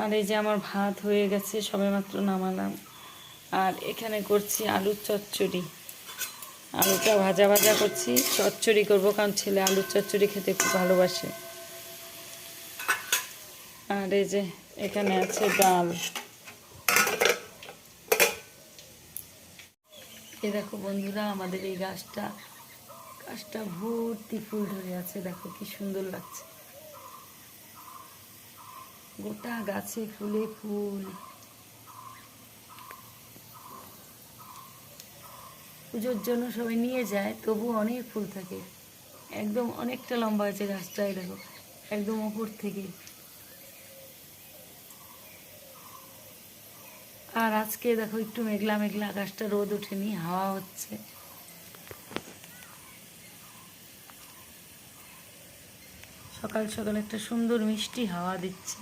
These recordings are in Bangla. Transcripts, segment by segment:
আর এই যে আমার ভাত হয়ে গেছে, সবেমাত্র নামালাম। আর এখানে করছি আলুর চচ্চড়ি। আলুটা ভাজা ভাজা করছি, চচ্চড়ি করব কারণ ছেলে আলুর চচ্চড়ি খেতে খুব ভালোবাসে। আর এই যে এখানে আছে ডাল। এ দেখো বন্ধুরা, আমাদের এই গাছটা গাছটা ভর্তি ফুল ধরে আছে, দেখো কি সুন্দর লাগছে। গোটা গাছে ফুলে ফুল। পুজোর জন্য সবাই নিয়ে যায়, তবু অনেক ফুল থাকে। একদম অনেকটা লম্বা আছে গাছটাই, দেখো, একদম ওপর থেকে। আর আজকে দেখো একটু মেঘলা মেঘলা আকাশটা, রোদ ওঠেনি, হাওয়া হচ্ছে। সকাল সকাল একটা সুন্দর মিষ্টি হাওয়া দিচ্ছে।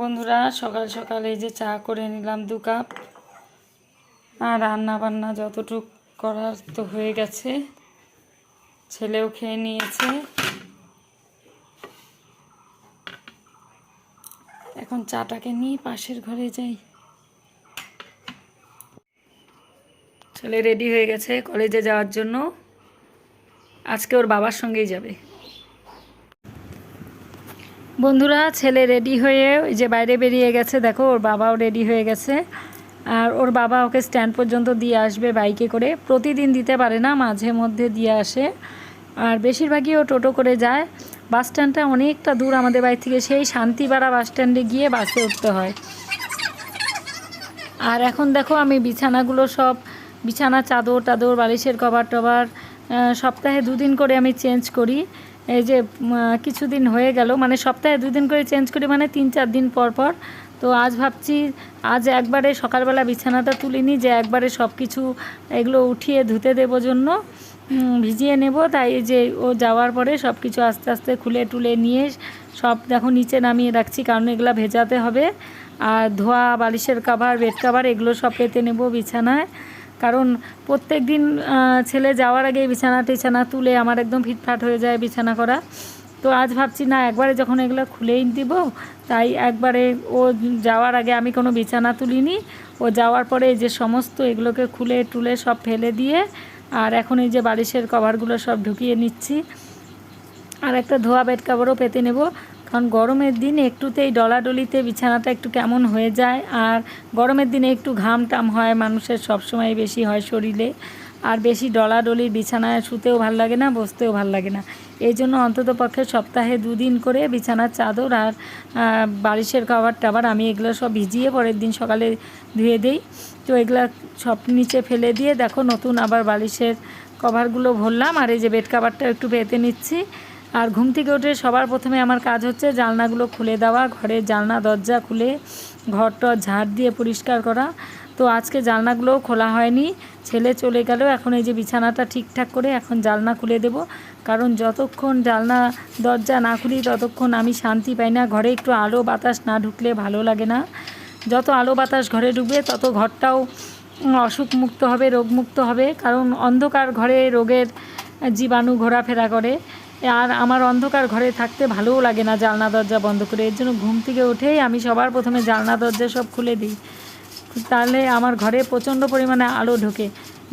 বন্ধুরা, সকাল সকাল এই যে চা করে নিলাম দু কাপ। আর রান্না বান্না যতটুক করার তো হয়ে গেছে, ছেলেও খেয়ে নিয়েছে। এখন চাটাকে নিয়ে পাশের ঘরে যাই। ছেলে রেডি হয়ে গেছে কলেজে যাওয়ার জন্য। আজকে ওর বাবার সঙ্গেই যাবে। বন্ধুরা, ছেলে রেডি হয়ে ওই যে বাইরে বেরিয়ে গেছে, দেখো, ওর বাবাও রেডি হয়ে গেছে। আর ওর বাবা ওকে স্ট্যান্ড পর্যন্ত দিয়ে আসবে বাইকে করে। প্রতিদিন দিতে পারে না, মাঝে মধ্যে দিয়ে আসে। আর বেশিরভাগই ও টোটো করে যায়। বাস স্ট্যান্ডটা অনেকটা দূর আমাদের বাড়ি থেকে, সেই শান্তিপাড়া বাস স্ট্যান্ডে গিয়ে বাসে উঠতে হয়। আর এখন দেখো, আমি বিছানাগুলো সব বিছানা চাদর টাদর বালিশের কভার টভার সপ্তাহে দুদিন করে আমি চেঞ্জ করি। এই যে কিছুদিন হয়ে গেল মানে সপ্তাহে দুদিন করে চেঞ্জ করি মানে তিন চার দিন পর পর। তো আজ ভাবছি, আজ একবারে সকালবেলা বিছানাটা তুলিনি যে একবারে সব কিছু এগুলো উঠিয়ে ধুতে দেবো জন্য ভিজিয়ে নেব। তাই যে ও যাওয়ার পরে সব কিছু আস্তে আস্তে খুলে টুলে নিয়ে সব দেখো নিচে নামিয়ে রাখছি, কারণ এগুলো ভেজাতে হবে। আর ধোয়া, বালিশের কাভার বেড কাভার এগুলো সব পেতে নেব বিছানায়। কারণ প্রত্যেক দিন ছেলে যাওয়ার আগে বিছানা টিছানা তুলে আমার একদম ফিটফাট হয়ে যায় বিছানা করা। তো আজ ভাবছি, না, একবারে যখন এগুলো খুলেই দিব, তাই একবারে ও যাওয়ার আগে আমি কোনো বিছানা তুলিনি। ও যাওয়ার পরে যে সমস্ত এগুলোকে খুলে টুলে সব ফেলে দিয়ে, আর এখন এই যে বালিশের কভারগুলো সব ঢুকিয়ে নিচ্ছি। আর একটা ধোয়া বেড কাপড়ও পেতে নেব। কারণ গরমের দিন একটুতেই ডলাডলিতে বিছানাটা একটু কেমন হয়ে যায়। আর গরমের দিনে একটু ঘাম টাম হয়, মানুষের সবসময় বেশি হয় শরীরে। আর বেশি ডলাডলির বিছানায় শুতেও ভালো লাগে না, বসতেও ভালো লাগে না। এই জন্য অন্তত পক্ষে সপ্তাহে দুদিন করে বিছানার চাদর আর বালিশের কভার টাবার আমি এগুলো সব ভিজিয়ে পরের দিন সকালে ধুয়ে দিই। তো এগুলো সব নিচে ফেলে দিয়ে দেখো নতুন আবার বালিশের কভারগুলো ভরলাম। আর এই যে বেড কাভারটা একটু পেতে নিচ্ছি। আর ঘুম থেকে উঠে সবার প্রথমে আমার কাজ হচ্ছে জানলাগুলো খুলে দেওয়া ঘরের জানলা দরজা খুলে ঘরটা ঝাড় দিয়ে পরিষ্কার করা। তো আজকে জানলাগুলোও খোলা হয়নি ছেলে চলে গেল এখন এই যে বিছানাটা ঠিকঠাক করে এখন জানলা খুলে দেব। কারণ যতক্ষণ জানলা দরজা না খুলি ততক্ষণ আমি শান্তি পাই না ঘরে একটু আলো বাতাস না ঢুকলে ভালো লাগে না। যত আলো বাতাস ঘরে ঢুকবে তত ঘরটাও উম, অসুখমুক্ত হবে রোগমুক্ত হবে কারণ অন্ধকার ঘরে রোগের জীবাণু ঘোরাফেরা করে। আর আমার অন্ধকার ঘরে থাকতে ভালোও লাগে না জানলা দরজা বন্ধ করে। এর জন্য ঘুম থেকে উঠেই আমি সবার প্রথমে জানলা দরজা সব খুলে দিই। তাহলে আমার ঘরে প্রচণ্ড পরিমাণে আলো ঢোকে।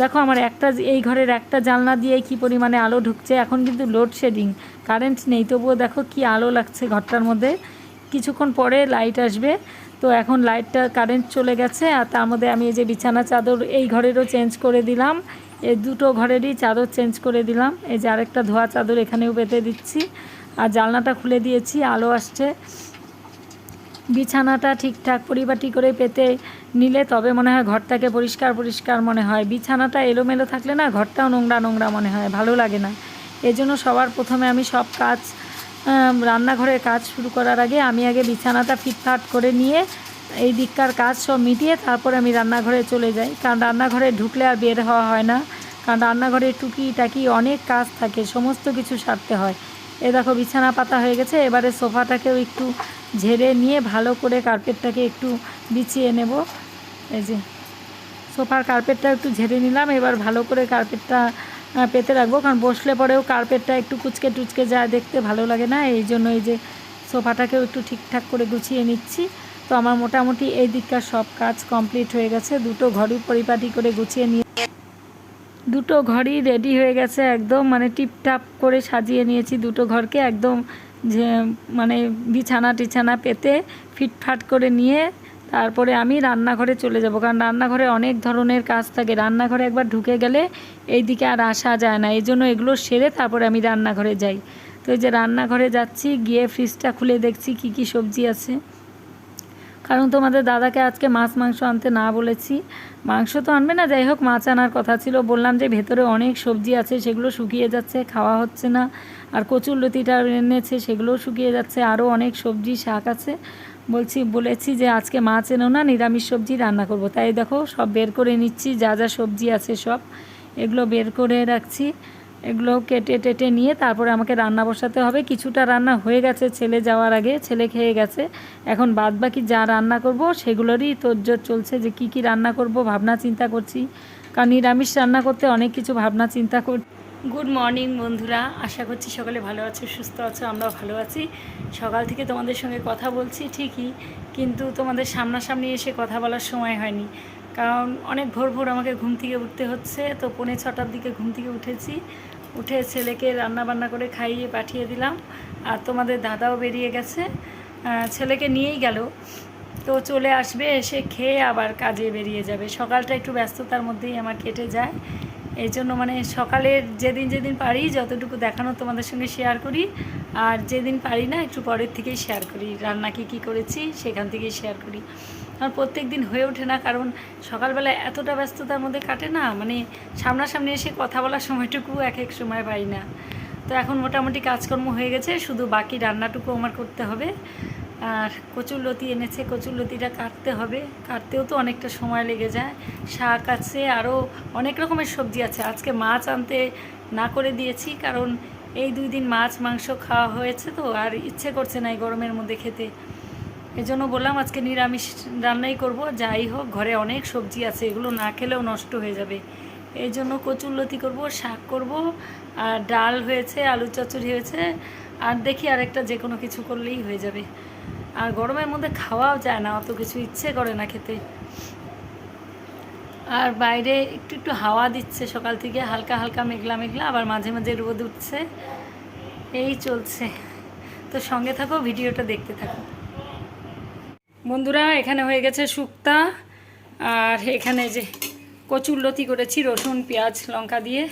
দেখো আমার একটা এই ঘরের একটা জানলা দিয়ে কি পরিমাণে আলো ঢুকছে, এখন কিন্তু লোডশেডিং কারেন্ট নেই। তবুও দেখো কি আলো লাগছে ঘরটার মধ্যে। কিছুক্ষণ পরে লাইট আসবে। তো এখন লাইটটা কারেন্ট চলে গেছে, আর তার মধ্যে আমি এই যে বিছানা চাদর এই ঘরেরও চেঞ্জ করে দিলাম। এই দুটো ঘরেরই চাদর চেঞ্জ করে দিলাম। এই যে আরেকটা ধোয়া চাদর এখানেও পেতে দিচ্ছি। আর জানলাটা খুলে দিয়েছি, আলো আসছে। বিছানাটা ঠিকঠাক পরিপাটি করে পেতে নিলে তবে মনে হয় ঘরটাকে পরিষ্কার পরিষ্কার মনে হয়। বিছানাটা এলোমেলো থাকলে না ঘরটাও নোংরা নোংরা মনে হয়, ভালো লাগে না। এজন্য সবার প্রথমে আমি সব কাজ রান্নাঘরের কাজ শুরু করার আগে আমি আগে বিছানাটা ফিটফাট করে নিয়ে এই দিককার কাজ সব মিটিয়ে তারপর আমি রান্নাঘরে চলে যাই। কারণ রান্নাঘরে ঢুকলে আর বের হওয়া হয় না। কারণ রান্নাঘরে টুকি টাকি অনেক কাজ থাকে, সমস্ত কিছু সারতে হয়। এ দেখো বিছানা পাতা হয়ে গেছে, এবারে সোফাটাকেও একটু ঝেড়ে নিয়ে ভালো করে কার্পেটটাকে একটু বিছিয়ে নেব। এই যে সোফার কার্পেটটা একটু ঝেড়ে নিলাম, এবার ভালো করে কার্পেটটা পেতে রাখব। কারণ বসলে পরেও কার্পেটটা একটু কুচকে টুচকে যায়, দেখতে ভালো লাগে না। এই জন্য এই যে সোফাটাকেও একটু ঠিকঠাক করে গুছিয়ে নিচ্ছি। তো আমার মোটামুটি এই দিককার সব কাজ কমপ্লিট হয়ে গেছে। দুটো ঘরই পরিপাটি করে গুছিয়ে নিয়ে দুটো ঘরই রেডি হয়ে গেছে একদম মানে টিপটাপ করে সাজিয়ে নিয়েছি দুটো ঘরকে একদম যে মানে বিছানা টিছানা পেতে ফিটফাট করে নিয়ে তারপরে আমি রান্নাঘরে চলে যাব। কারণ রান্নাঘরে অনেক ধরনের কাজ থাকে। রান্নাঘরে একবার ঢুকে গেলে এই দিকে আর আসা যায় না। এই জন্য এগুলো সেরে তারপরে আমি রান্নাঘরে যাই। তো এই যে রান্নাঘরে যাচ্ছি, গিয়ে ফ্রিজটা খুলে দেখছি কি কি সবজি আছে। কারণ তোমাদের দাদাকে আজকে মাছ, মাংস আনতে না বলেছি। মাংস তো আনবে না, যাই হোক, মাছ আনার কথা ছিল। বললাম যে ভেতরে অনেক সবজি আছে, সেগুলো শুকিয়ে যাচ্ছে, খাওয়া হচ্ছে না। আর কচুর লতিটা এনেছে, সেগুলোও শুকিয়ে যাচ্ছে। আরও অনেক সবজি, শাক আছে। বলছি, বলেছি যে আজকে মাছ এনো না, নিরামিষ সবজি রান্না করব। তাই দেখো, সব বের করে নিচ্ছি, যা যা সবজি আছে সব। এগুলো বের করে রাখছি। এগুলো কেটে টেটে নিয়ে তারপরে আমাকে রান্না বসাতে হবে। কিছুটা রান্না হয়ে গেছে ছেলে যাওয়ার আগে, ছেলে খেয়ে গেছে। এখন বাদ বাকি যা রান্না করব সেগুলোরই তোরজোর চলছে যে কি কি রান্না করব, ভাবনা চিন্তা করছি। কারণ নিরামিষ রান্না করতে অনেক কিছু ভাবনা চিন্তা কর গুড মর্নিং বন্ধুরা, আশা করছি সকালে ভালো আছো, সুস্থ আছো, আমরাও ভালো আছি। সকাল থেকে তোমাদের সঙ্গে কথা বলছি ঠিকই, কিন্তু তোমাদের সামনাসামনি এসে কথা বলার সময় হয়নি। কারণ অনেক ভোর ভোর আমাকে ঘুম থেকে উঠতে হচ্ছে, তো পৌনে ছটার দিকে ঘুম থেকে উঠেছি। উঠে ছেলেকে রান্না বান্না করে খাইয়ে পাঠিয়ে দিলাম। আর তোমাদের দাদাও বেরিয়ে গেছে। ছেলেকে নিয়েই গেল। তো চলে আসবে, এসে খেয়ে আবার কাজে বেরিয়ে যাবে। সকালটা একটু ব্যস্ততার মধ্যেই আমার কেটে যায়। এই জন্য মানে সকালের যেদিন যেদিন পারি, যতটুকু দেখানো তোমাদের সঙ্গে শেয়ার করি, আর যেদিন পারি না, একটু পরের থেকেই শেয়ার করি। রান্না কী কী করেছি, সেখান থেকেই শেয়ার করি। আমার প্রত্যেক দিন হয়ে ওঠে না, কারণ সকালবেলা এতটা ব্যস্ততার মধ্যে কাটে না মানে সামনাসামনি এসে কথা বলার সময়টুকু এক এক সময় পাই না। তো এখন মোটামুটি কাজকর্ম হয়ে গেছে, শুধু বাকি রান্নাটুকু আমার করতে হবে। আর কচুর লতি এনেছে কচুর লতিটা কাটতে হবে। কাটতেও তো অনেকটা সময় লেগে যায়। শাক আছে, আরও অনেক রকমের সবজি আছে। আজকে মাছ আনতে না করে দিয়েছি, কারণ এই দুই দিন মাছ, মাংস খাওয়া হয়েছে তো, আর ইচ্ছে করছে না এই গরমের মধ্যে খেতে। এই জন্য বললাম আজকে নিরামিষ রান্নাই করব। যাই হোক, ঘরে অনেক সবজি আছে, এগুলো না খেলেও নষ্ট হয়ে যাবে। এই জন্য কচুরলতি করব, শাক করব, আর ডাল হয়েছে, আলু চচ্চড়ি হয়েছে, আর দেখি আরেকটা যে কোনো কিছু করলেই হয়ে যাবে। আর গরমের মধ্যে খাওয়াও যায় না, অত কিছু ইচ্ছে করে না খেতে। আর বাইরে একটু একটু হাওয়া দিচ্ছে সকাল থেকে, হালকা হালকা মেঘলা মেঘলা, আবার মাঝে মাঝে রোদ উঠছে। এই চলছে। তো সঙ্গে থাকো, ভিডিওটা দেখতে থাকো। বন্ধুরা, এখানে হয়ে গেছে শুক্তা, আর এখানে যে কচুর লতি করেছি, রসুন, পেঁয়াজ, লঙ্কা দিয়ে।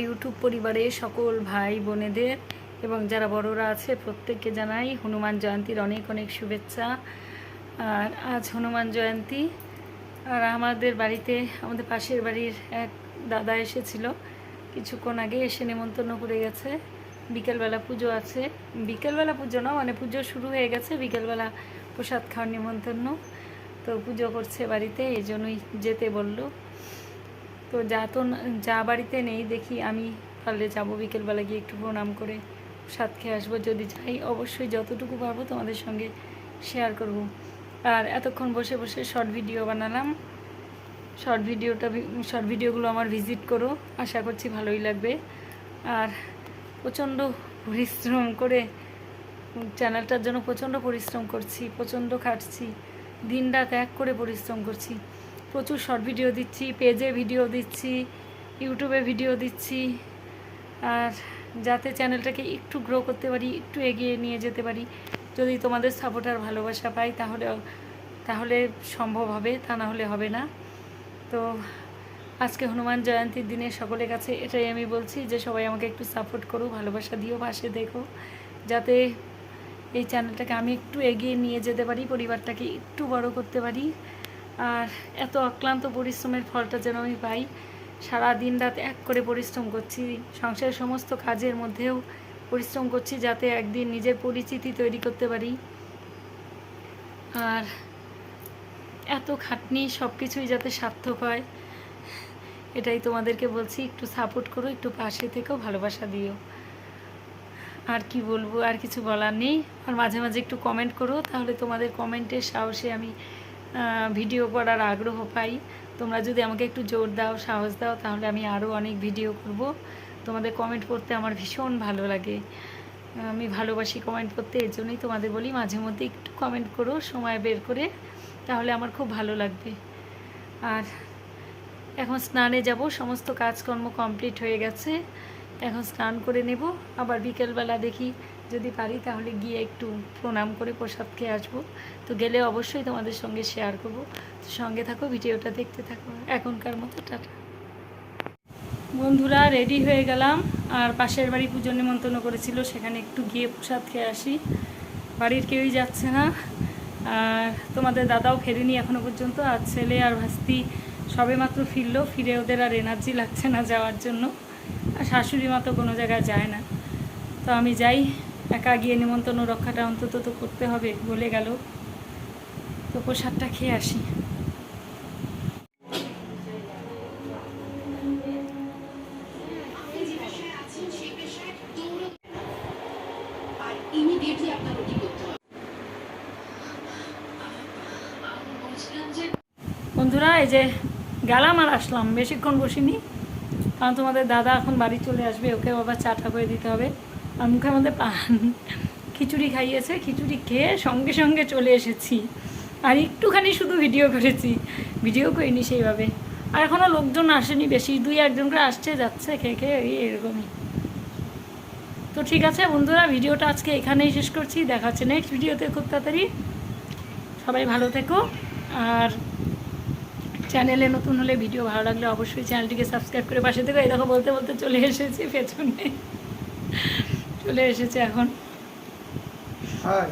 ইউটিউব পরিবারে সকল ভাই বোনেদের এবং যারা বড়রা আছে, প্রত্যেককে জানাই হনুমান জয়ন্তীর অনেক অনেক শুভেচ্ছা। আর আজ হনুমান জয়ন্তী। আর আমাদের বাড়িতে, আমাদের পাশের বাড়ির এক দাদা এসেছিল। কিছুক্ষণ আগে এসে নেমন্তন্ন করে গেছে। বিকেলবেলা পুজো আছে। বিকেলবেলা পুজো না মানে পুজো শুরু হয়ে গেছে। বিকেলবেলা প্রসাদ খাওয়ার নেমন্তন্ন। তো পুজো করছে বাড়িতে, এই জন্যই যেতে বলল। তো যা তো যা বাড়িতে নেই, দেখি আমি পারলে যাব বিকেলবেলা গিয়ে একটু প্রণাম করে সাত খেয়ে আসব। যদি যাই অবশ্যই যতটুকু পারব তোমাদের সঙ্গে শেয়ার করব। আর এতক্ষণ বসে বসে শর্ট ভিডিও বানালাম। শর্ট ভিডিওটা শর্ট ভিডিওগুলো আমার ভিজিট করো, আশা করছি ভালোই লাগবে। আর প্রচণ্ড পরিশ্রম করে চ্যানেলটার জন্য প্রচণ্ড পরিশ্রম করছি, প্রচণ্ড খাটছি দিন রাত এক করে পরিশ্রম করছি। প্রচুর শর্ট ভিডিও দিচ্ছি পেজে ভিডিও দিচ্ছি ইউটিউবে ভিডিও দিচ্ছি, আর যাতে চ্যানেলটাকে একটু গ্রো করতে পারি, একটু এগিয়ে নিয়ে যেতে পারি, যদি তোমাদের সাপোর্ট আর ভালোবাসা পাই, তাহলে তাহলে সম্ভব হবে, তা না হলে হবে না। তো আজকে হনুমান জয়ন্তীর দিনে সকলের কাছে এটাই আমি বলছি যে, সবাই আমাকে একটু সাপোর্ট করো, ভালোবাসা দিও, পাশে দেখো, যাতে এই চ্যানেলটাকে আমি একটু এগিয়ে নিয়ে যেতে পারি, পরিবারটাকে একটু বড় করতে পারি। আর এত অক্লান্ত পরিশ্রমের ফলটা যেন আমি পাই। সারা দিন রাত এক করে পরিশ্রম করছি। সংসারের সমস্ত কাজের মধ্যেও পরিশ্রম করছি যাতে একদিন নিজের পরিচিতি তৈরি করতে পারি। আর এত খাটনি সব কিছুই যাতে সার্থক হয়, এটাই তোমাদেরকে বলছি। একটু সাপোর্ট করো, একটু পাশে থেকেও ভালোবাসা দিও। আর কি বলব, আর কিছু বলার নেই। আর মাঝে মাঝে একটু কমেন্ট করো, তাহলে তোমাদের কমেন্টের সাহসে আমি ভিডিও করার আগ্রহ পাই। তোমরা যদি আমাকে একটু জোর দাও, সাহস দাও, তাহলে আমি আরও অনেক ভিডিও করব। তোমাদের কমেন্ট করতে আমার ভীষণ ভালো লাগে। আমি ভালোবাসি কমেন্ট করতে এর জন্যই তোমাদের বলি মাঝে মধ্যে একটু কমেন্ট করো, সময় বের করে, তাহলে আমার খুব ভালো লাগবে। আর এখন স্নানে যাব, সমস্ত কাজকর্ম কমপ্লিট হয়ে গেছে। এখন স্নান করে নেব, আবার বিকেলবেলা দেখি যদি পারি তাহলে গিয়ে একটু প্রণাম করে প্রসাদ খেয়ে আসব। তো গেলে অবশ্যই তোমাদের সঙ্গে শেয়ার করব। তো সঙ্গে থাকো, ভিডিওটা দেখতে থাকো। এখনকার মতো টাটা। বন্ধুরা রেডি হয়ে গেলাম। আর পাশের বাড়ি পুজো নিমন্ত্রণ করেছিল, সেখানে একটু গিয়ে প্রসাদ খেয়ে আসি। বাড়ির কেউই যাচ্ছে না। আর তোমাদের দাদাও ফেরেনি এখনও পর্যন্ত। আর ছেলে আর ভাস্তি সবে মাত্র ফিরলো। ফিরে ওদের আর এনার্জি লাগছে না যাওয়ার জন্য। আর শাশুড়ি মা তো কোনো জায়গায় যায় না। তো আমি যাই। একা গিয়ে নিমন্ত্রণ রক্ষাটা অন্তত তো করতে হবে বলে গেল। তো প্রসাদটা খেয়ে আসি। বন্ধুরা এই যে গেলাম আর আসলাম বেশিক্ষণ বসিনি কারণ তোমাদের দাদা এখন বাড়ি চলে আসবে ওকে আবার চাটা করে দিতে হবে। মুখের মধ্যে পান। খিচুড়ি খাইয়েছে, খিচুড়ি খেয়ে সঙ্গে সঙ্গে চলে এসেছি। আর একটুখানি শুধু ভিডিও করেছি। ভিডিও করিনি সেইভাবে। আর এখনও লোকজন আসেনি বেশি, দুই একজন করে আসছে, যাচ্ছে, খেয়ে খেয়ে এই এরকমই। তো ঠিক আছে বন্ধুরা ভিডিওটা আজকে এখানেই শেষ করছি। দেখা হচ্ছে নেক্সট ভিডিওতে খুব তাড়াতাড়ি। সবাই ভালো থেকো। আর চ্যানেলে নতুন হলে ভিডিও ভালো লাগলে অবশ্যই চ্যানেলটিকে সাবস্ক্রাইব করে পাশে থেকে। এই দেখো বলতে বলতে চলে এসেছি পেছনে। চলে এসেছে এখন। হাই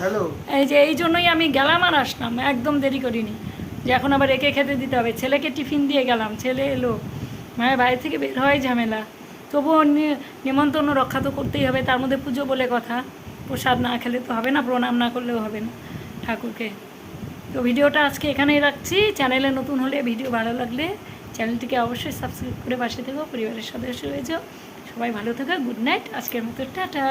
হ্যালো এই যে এই জন্যই আমি গেলাম আর আসলাম একদম দেরি করিনি। যে এখন আবার একে খেতে দিতে হবে। ছেলেকে টিফিন দিয়ে গেলাম ছেলে এলো। মায়ের বাইরে থেকে বের হয় ঝামেলা। তবুও নিমন্ত্রণ রক্ষা তো করতেই হবে। তার মধ্যে পুজো বলে কথা। প্রসাদ না খেলে তো হবে না প্রণাম না করলেও হবে না ঠাকুরকে। তো ভিডিওটা আজকে এখানেই রাখছি। চ্যানেলে নতুন হলে ভিডিও ভালো লাগলে চ্যানেলটিকে অবশ্যই সাবস্ক্রাইব করে পাশে থেকো পরিবারের সদস্য হয়ে যাও। সবাই ভালো থাকা গুড নাইট আজকের মতো টাটা।